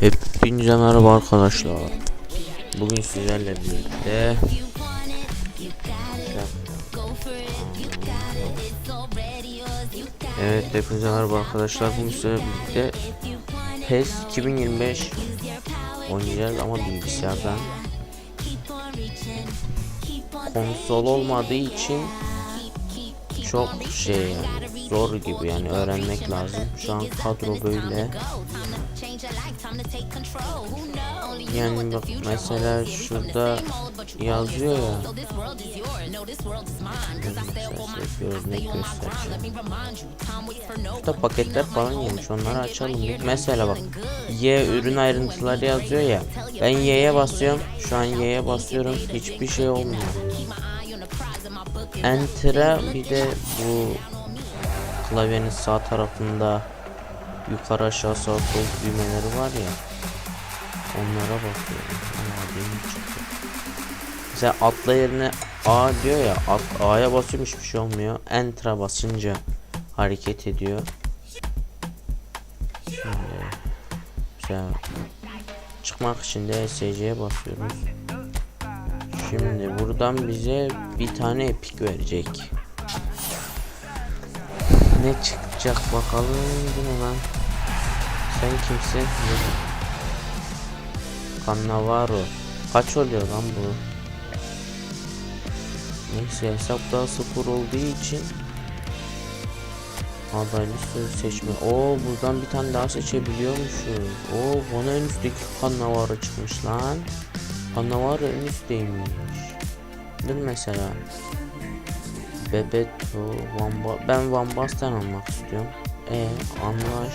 Hepinize merhaba arkadaşlar. Bugün sizlerle birlikte Evet hepinize merhaba arkadaşlar. Bugün sizlerle birlikte PES 2025 oynayacağız ama bilgisayardan. Konsol olmadığı için çok şey yani zor gibi yani öğrenmek lazım. Şu an kadro böyle. Yani bak mesela şurada yazıyor ya. Şurada paketler falan gelmiş onları açalım. Mesela bak Y ürün ayrıntıları yazıyor ya. Ben Y'ye basıyorum. Şu an Y'ye basıyorum. Hiçbir şey olmuyor. Enter'a bir de bu klavyenin sağ tarafında yukarı aşağı sağ sol düğmeleri var ya onlara bakıyorum. Aa, benim çıktı. Mesela atla yerine A diyor ya at, A'ya basıyorum hiçbir şey olmuyor. Enter'a basınca hareket ediyor. Şimdi mesela çıkmak için de SC'ye basıyoruz. Şimdi buradan bize bir tane epik verecek. Ne çıkacak bakalım bu ne lan? Sen kimsin? Cannavaro. Kaç oluyor lan bu? Neyse hesap daha sıfır olduğu için adaylı söz seçme. Oo buradan bir tane daha seçebiliyormuşuz. Oo bana en üstteki Cannavaro çıkmış lan. Cannavaro en üstteymiş. Dur mesela. Bebeto, Van ba ben Van Basten almak istiyorum. E anlaş.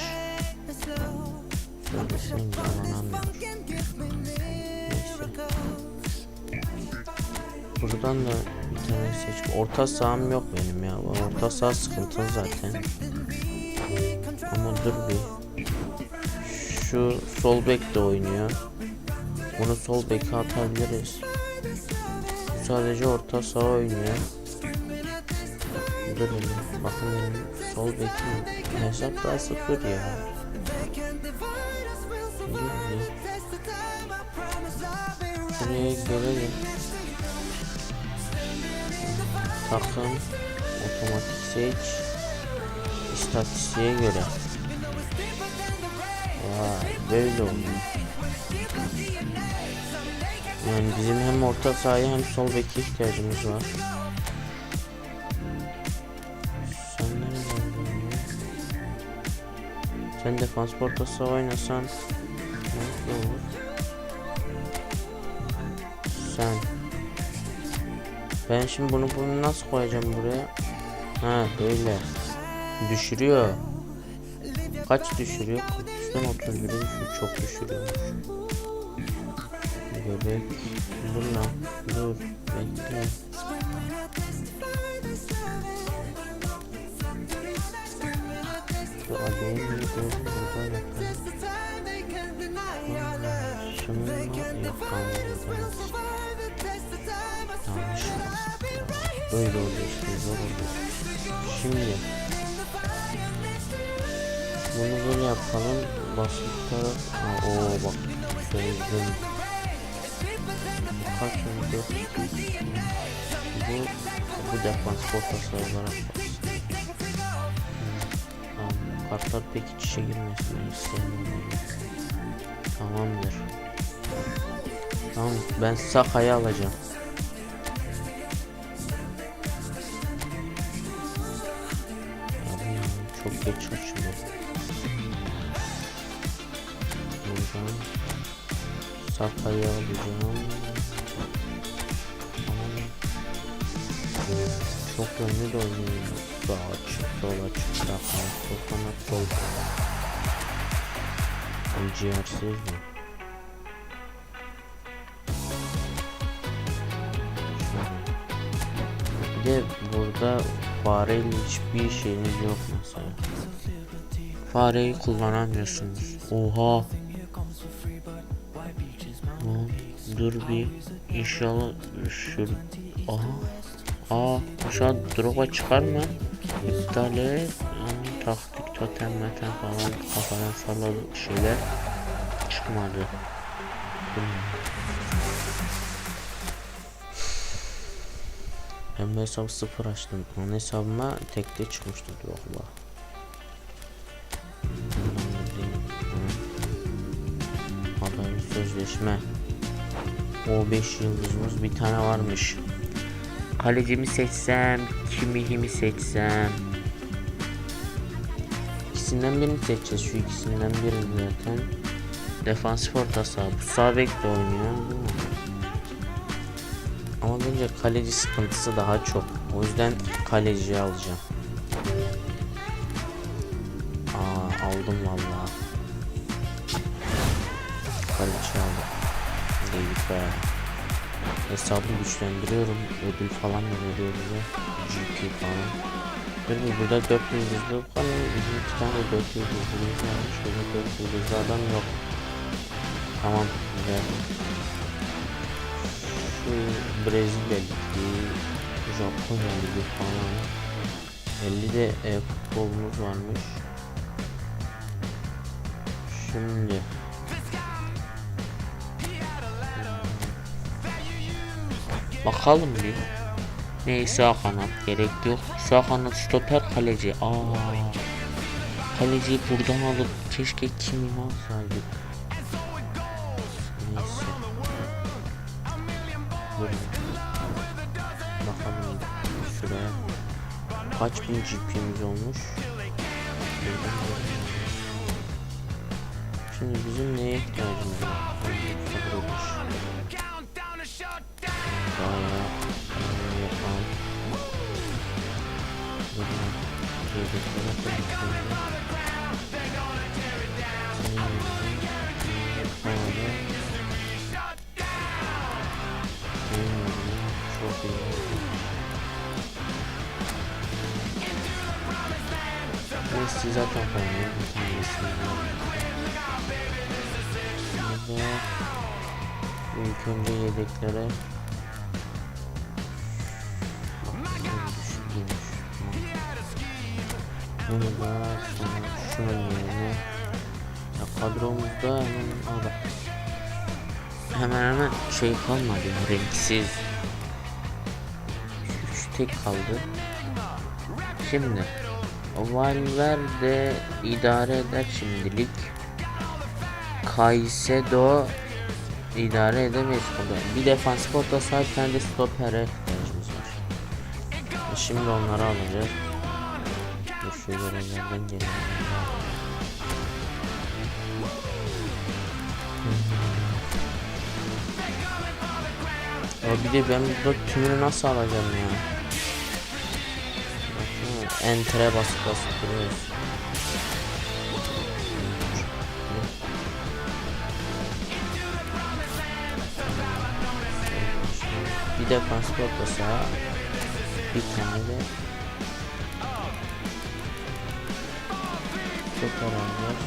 Söylesin yalan Buradan da bir tane seç. Orta saham yok benim ya. Orta saha sıkıntı zaten. Ama dur bir. Şu sol bek de oynuyor. Bunu sol beke atabiliriz. Bu sadece orta saha oynuyor. Dur hele. Bakın benim sol bekim hesap daha sıfır ya. Dur bir. Şuraya görelim. Takım otomatik seç istatistiğe göre. Vay böyle oluyor. Yani bizim hem orta sahaya hem sol beke ihtiyacımız var. Sen? Sen defans ortası oynasan nasıl olur? Sen Ben şimdi bunu bunu nasıl koyacağım buraya? Ha böyle düşürüyor. Kaç düşürüyor? 43'ten 31'e düşüyor. Çok düşürüyor. Bebek. Lan. Dur. Bekle. Şu adayı bir dur. Burada Şunun var. Yok. Yanlış. Böyle oluyor işte. Zor oluyor. Şimdi. Bunu böyle yapalım. Basit taraf. Ha, oo bak. Çözdüm. Kaç oldu? Bu bu defans potası olarak. Tamam. Kartlar pek iç içe girmesin istemiyorum. Tamamdır. Tamam ben Saka'yı alacağım. Çok geç açıldı. Buradan Saka'yı alacağım. Tamam. Çok yönlü de oynuyor. Sağ açık, sol açık, sağ kanat, sol kanat, sol kanat. Ciğersiz mi? Bir de burada fareyle hiçbir şeyiniz yok mesela. Fareyi kullanamıyorsunuz. Oha. Dur bir. İnşallah şu. Aha. Aa aşağı droga çıkar mı? İptal. Aa, taktik totem meten falan kafadan salladık şeyler. çıkmadı. Ben bu hesabı sıfır açtım. Onun hesabıma tekte çıkmıştı diyor sözleşme. O 5 yıldızımız bir tane varmış. Kalecimi seçsem, kimihimi seçsem. İkisinden birini seçeceğiz. Şu ikisinden biri zaten. Defansif orta saha. Bu sağ bek de oynuyor? Ama bence kaleci sıkıntısı daha çok. O yüzden kaleciyi alacağım. Aa aldım vallahi. Kaleci aldım. David Villa. Hesabı güçlendiriyorum. Ödül falan da veriyor bize. GP falan. Böyle burada 4 yıldızlı falan. Bizim iki tane 4 yıldızlımız varmış. Böyle 4 yıldızlı adam yok. Tamam güzel. Şu Brezilya ligi, Japonya ligi falan. 50 de e, futbolumuz varmış. Şimdi Bakalım bir. Ne sağ kanat gerek yok. Sağ kanat stoper kaleci. Aa. Kaleciyi buradan alıp keşke kimi alsaydık. Neyse. Bakalım şuraya. Kaç bin GP'miz olmuş? Şimdi bizim neye ihtiyacımız var? Messi zaten koymuyor. Bir tane Messi var. Burada ilk önce yedeklere Yerine ya kadromuzda hemen da hemen hemen şey kalmadı renksiz 3 tek kaldı şimdi Valverde idare eder şimdilik Kaysedo idare edemeyiz burada. Bir defans orta tane de stopere ihtiyacımız var. Şimdi onları alacağız. Şu görevlerden gelelim. Ya bir de ben burada tümünü nasıl alacağım ya? Baksana, Enter'e basıp basıp duruyoruz. Bir defans orta saha bir tane de alacağız.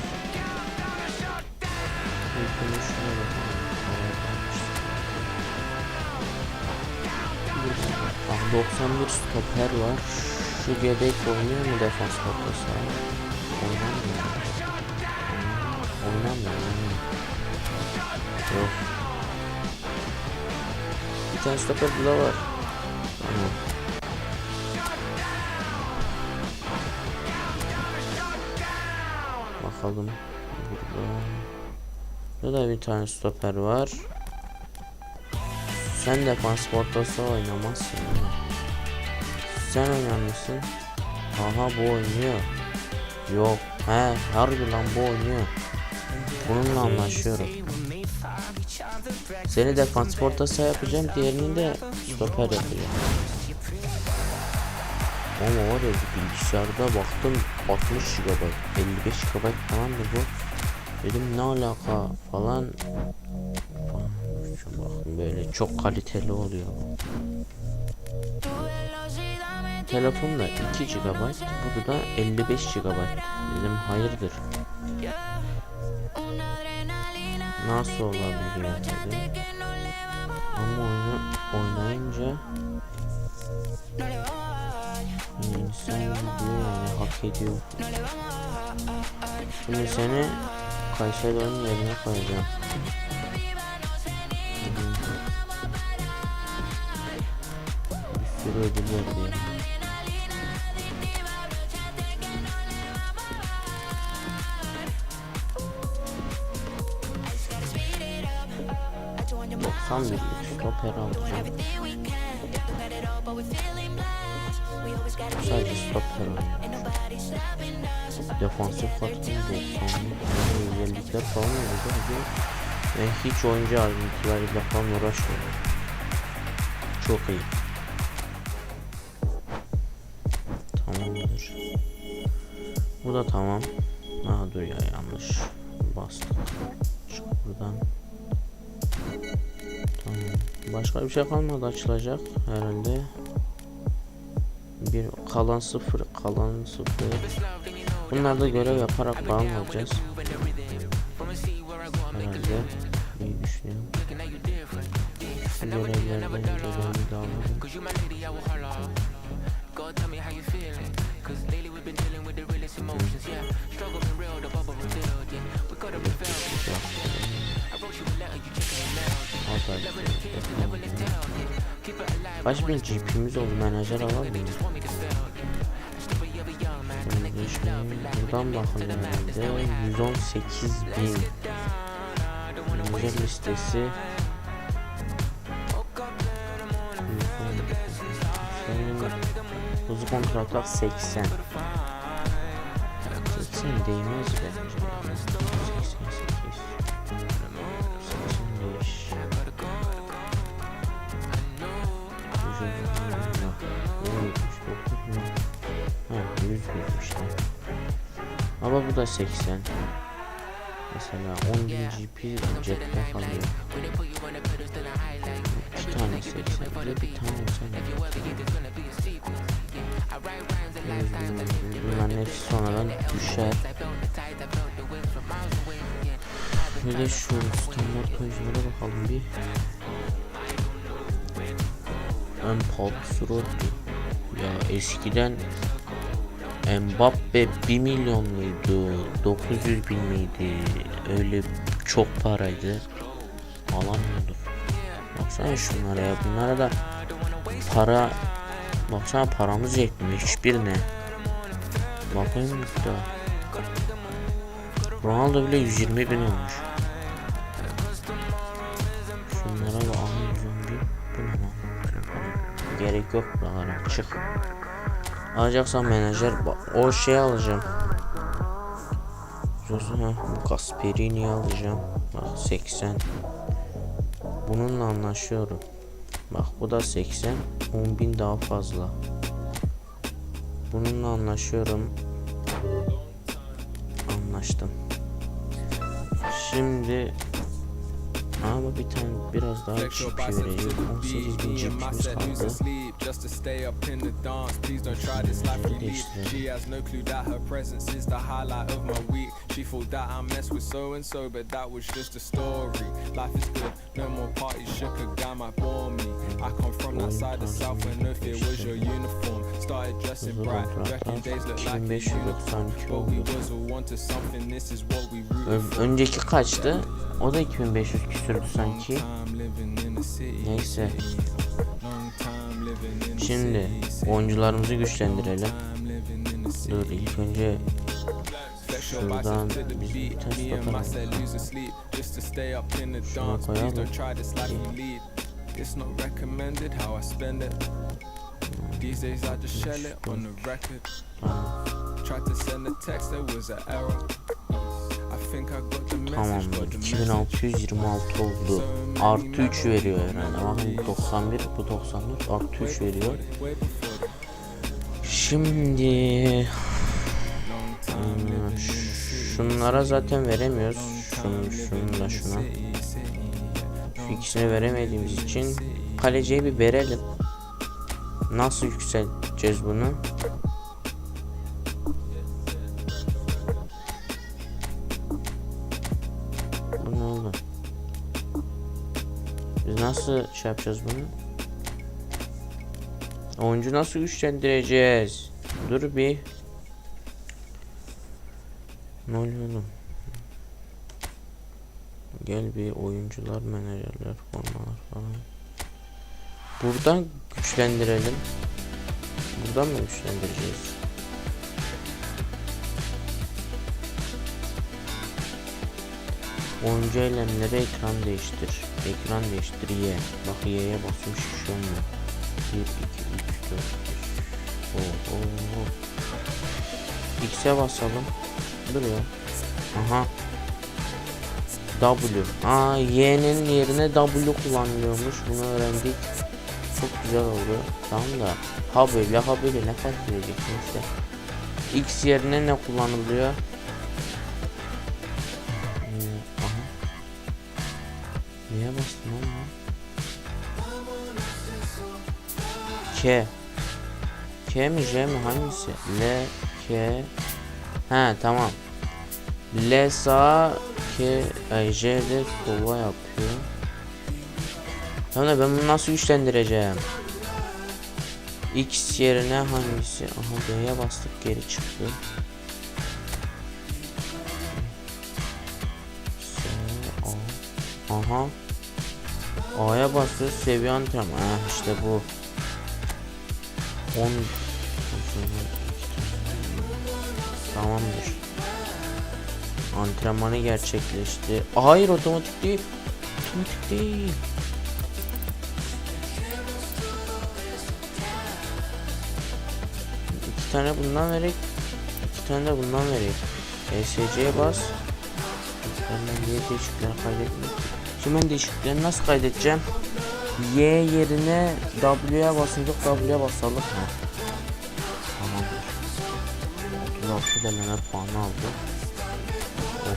İlkini şuna kalmış. Ah 91 stoper var. Şu göbek oynuyor mu defans saha? Oynamıyor. Oynamıyor. Oynamıyor. Yok. Bir tane stoper burada var. Tamam. Bakalım. Burada. Burada bir tane stoper var. Sen de pasportası oynamazsın. mi? Sen oynar mısın? Aha bu oynuyor. Yok. He harbi lan bu oynuyor. Bununla anlaşıyorum. Seni defans ortası yapacağım. Diğerini de stoper yapacağım. Ama var ya bilgisayarda baktım 60 GB 55 GB falan da bu. Dedim ne alaka? falan. Şu bakın böyle çok kaliteli oluyor. Telefonda 2 GB burada 55 GB Dedim hayırdır? Nasıl olabiliyor dedim. Ama oyunu oynayınca Yani hak ediyor. Şimdi seni Kayseri'nin yerine koyacağım. Bir sürü ödül verdi. Doksan birlik stoper alacağım. Sadece stoper alacağım. Defansif hattın 90 özellikler falan olacak. Ben hiç oyuncu ayrıntılarıyla falan uğraşmıyorum. Çok iyi. Tamamdır. Bu da tamam. Ha dur ya yanlış. Bastık. Çık buradan. Tamam. Başka bir şey kalmadı açılacak herhalde. Bir kalan sıfır, kalan sıfır. Bunlar da görev yaparak puan alacağız. Herhalde. İyi düşünüyorum. Görevlerden görevimi de alalım. Kaç bin GP'miz oldu? Menajer alalım mı? Şimdi şimdi buradan bakalım herhalde. 118 bin. Menajer listesi. Hızlı kontratlar 80 80 değmez bence Ama bu da 80. Mesela 10.000 GP cepte kalıyor. İki tane 80. Bir bir tane olsa ne? Bunların hepsi sonradan düşer. Bir de şu standart oyunculara bakalım bir. Ön Paul Ya eskiden Mbappe 1 milyon muydu? 900 bin miydi? Öyle çok paraydı. Alamıyorduk. Baksana şunlara ya. Bunlara da para Baksana paramız yetmiyor hiçbirine. Bakayım daha. Ronaldo bile 120 bin olmuş. Şunlara da almayacağım bir. Bu ne lan? Gerek yok buralara çık. Alacaksan menajer o şey alacağım. Zozu bu Gasperini'yi alacağım. Bak 80. Bununla anlaşıyorum. Bak bu da 80. 10.000 daha fazla. Bununla anlaşıyorum. Anlaştım. Şimdi ama bir tane biraz daha to vereyim. the 18 bin and lose kaldı. we lead. She thought that I messed with so and so, but that was just a story. Life is good, no more parties. Shook a guy might bore me. I come from that side of south where no fear was your uniform. Started dressing bright, reckon days look like a 2592 uniform. But we was all wanted something. This is what we rooted for. önceki kaçtı? O da 2500 küsürdü sanki. Neyse. Şimdi oyuncularımızı güçlendirelim. Dur ilk önce şuradan bir test the Şuna koyalım. These days I just shell it on the record. Tried to send a text, there was an error. I think I got Tamamdır. but the message 2626 oldu. Artı 3 veriyor herhalde. Bakın 91 bu 94 artı 3 veriyor. Şimdi hmm, şunlara zaten veremiyoruz. Şunu, şunu da şuna. Şu ikisini veremediğimiz için kaleciye bir verelim. Nasıl yükselteceğiz bunu? Nasıl şey yapacağız bunu? Oyuncu nasıl güçlendireceğiz? Dur bir. Ne oluyor oğlum? 1 Gel bir oyuncular, menajerler, formalar falan. Buradan güçlendirelim. Buradan mı güçlendireceğiz? Oyuncu eylemleri ekran değiştir. Ekran değiştir Y. Bak Y'ye basmış hiç şey olmuyor. 1, 2, 3, 4, 5. Oo, oo. X'e basalım. Duruyor. Aha. W. Aa Y'nin yerine W kullanılıyormuş. Bunu öğrendik. Çok güzel oldu. Tamam da ha böyle ha böyle ne fark edecek işte. X yerine ne kullanılıyor? K. K mi J mi hangisi? L K. He tamam. L sağ K ay J de kova yapıyor. Tamam da ben bunu nasıl güçlendireceğim? X yerine hangisi? Aha B'ye bastık geri çıktı. S, A. Aha. A'ya basıyoruz seviye antrenman. Ha işte bu. 10 Tamamdır. Antrenmanı gerçekleşti. Hayır otomatik değil. Otomatik değil. İki tane bundan verek. iki tane de bundan verek. ESC'ye bas. Benden diye değişiklikler kaydetmek. Şimdi ben değişiklikleri nasıl kaydedeceğim? Y yerine W'ye basınca W'ye basalım mı? Tamamdır. 36 deneme puanı aldı. Oh.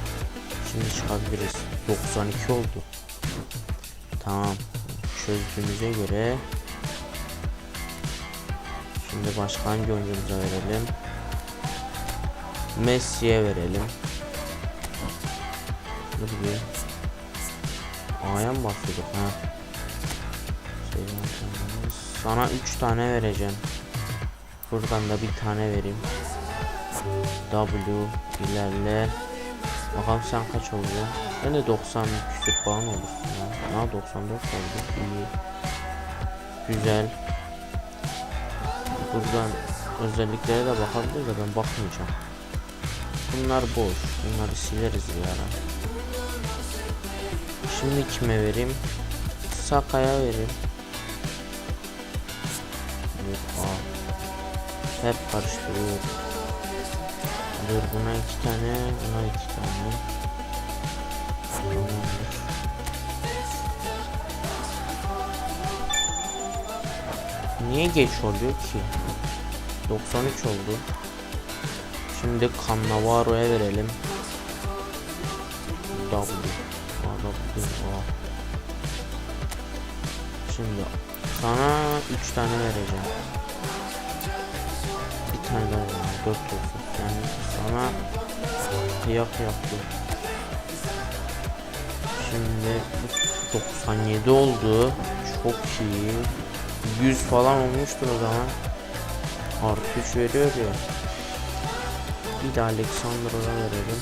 Şimdi çıkabiliriz. 92 oldu. Tamam. Çözdüğümüze göre Şimdi başka hangi oyuncumuza verelim? Messi'ye verelim. Dur bir. A'ya mı basıyorduk ha? Sana 3 tane vereceğim. Buradan da bir tane vereyim. W ilerle. Bakalım sen kaç oldu? Ben de 90 küsür puan olursun ya. Ha 94 oldu. İyi. Güzel. Buradan özelliklere de bakabiliriz de ben bakmayacağım. Bunlar boş. Bunları sileriz bir ara. Şimdi kime vereyim? Sakaya vereyim. Aa. Hep karıştırıyor. Dur buna iki tane, buna iki tane. Tamamdır. Niye geç oluyor ki? 93 oldu. Şimdi Cannavaro'ya verelim. W. W. Şimdi sana 3 tane vereceğim. Bir tane daha vereceğim. 4 olsun. Yani sana kıyak yaptı. Şimdi 97 oldu. Çok iyi. 100 falan olmuştur o zaman. Artı 3 veriyor ya. Bir de Alexander'a verelim.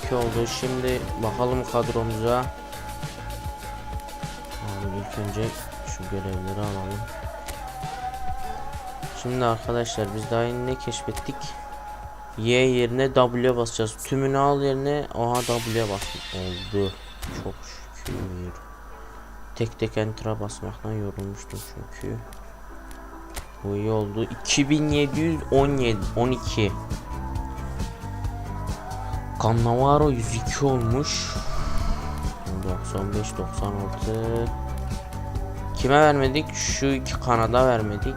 92 oldu. Şimdi bakalım kadromuza. Abi ilk önce şu görevleri alalım. Şimdi arkadaşlar biz daha yeni ne keşfettik? Y yerine W basacağız. Tümünü al yerine oha W'ye bas oldu. Çok şükür. Tek tek enter'a basmaktan yorulmuştum çünkü. Bu iyi oldu. 2717 12 Cannavaro 102 olmuş. 95 96 Kime vermedik? Şu iki kanada vermedik.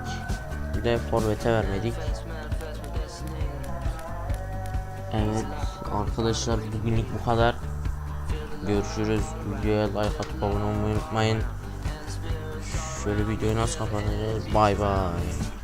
Bir de forvete vermedik. Evet arkadaşlar bugünlük bu kadar. Görüşürüz. Videoya like atıp abone olmayı unutmayın. Şöyle videoyu nasıl kapatacağız? Bay bay.